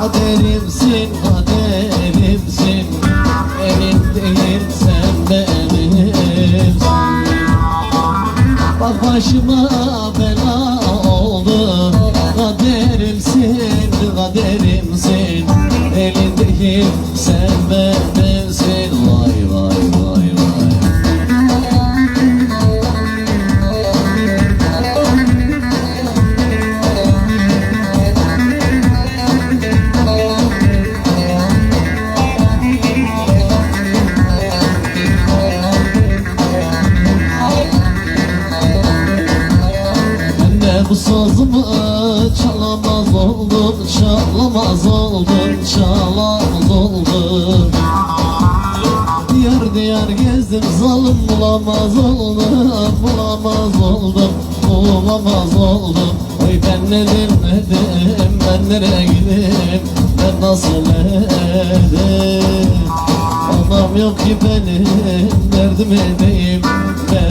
Kaderimsin kaderimsin Benim değil sen benimsin Bak başıma sazımı çalamaz oldum Çalamaz oldum, çalamaz oldum. Diyar diyar gezdim zalim bulamaz oldum Bulamaz oldum, bulamaz oldum. Oy ben nedim nedim, ben nereye gideyim Ben nasıl edeyim? Anam yok ki benim derdim edeyim Ben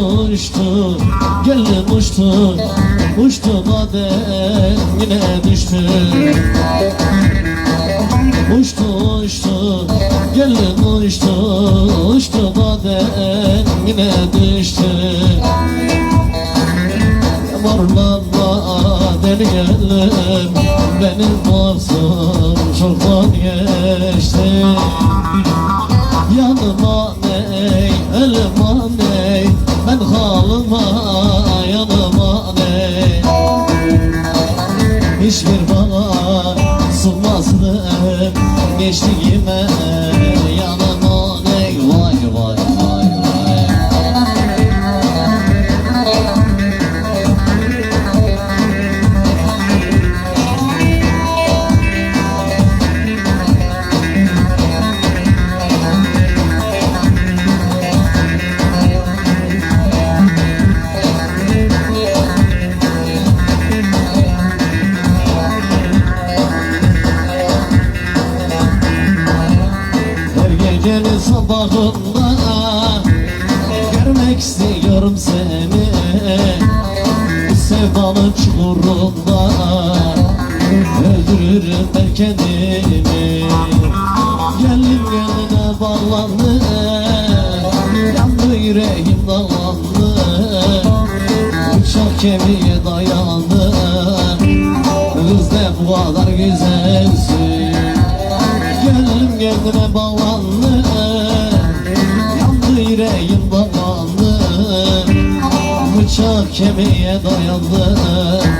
Uçtu geldim uçtu Uçtu badem yine düştü. Uçtu uçtu geldim uçtu Uçtu badem yine düştü. Varlanma deli geldim Benim boğazım çoktan geçti. Yanıma ney, elime ney Ben halıma yanıma ney Hiçbir bana sığmazdı Geçtiğime istiyorum seni. Sevdanın çukurunda Öldürürüm ben kendimi. Geldim gönlüne bağlandı Yandı yüreğim dağlandı Bıçak kemiğe dayandı. Kız ne bu kadar güzelsin. Gönlüm kendine bağlandı Bıçak kemiğe dayandı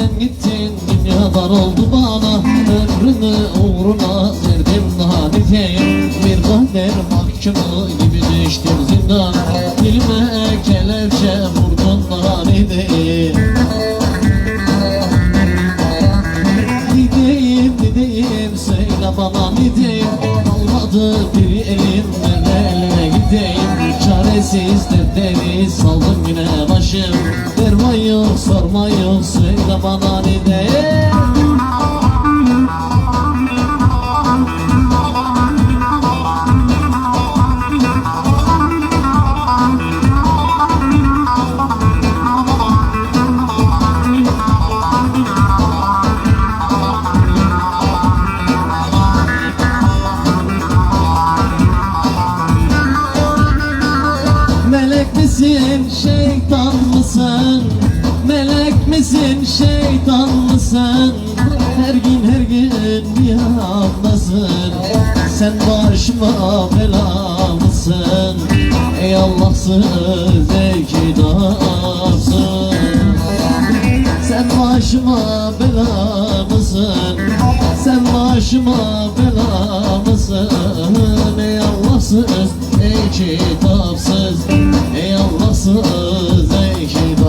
sen gittin dünya dar oldu bana. Ömrümü uğruna verdim daha ne diyeyim Bir kader mahkumu gibi düştüm zindan Dilime kelepçe vurdun daha ne diyeyim Gideyim gideyim söyle bana ne diyeyim Kalmadı bir elim eline gideyim Çaresiz defteri saldım yine başım. Derman yok sorma yok söyle bana ne diyeyim misin şeytan mısın? Melek misin şeytan mısın? Her gün her gün bir yandasın Sen başıma bela mısın? Ey Allahsız ey kitapsın Sen başıma bela mısın başıma bela mısın? Ey Allahsız ey kitapsız. Ey Allahsız ey kitapsız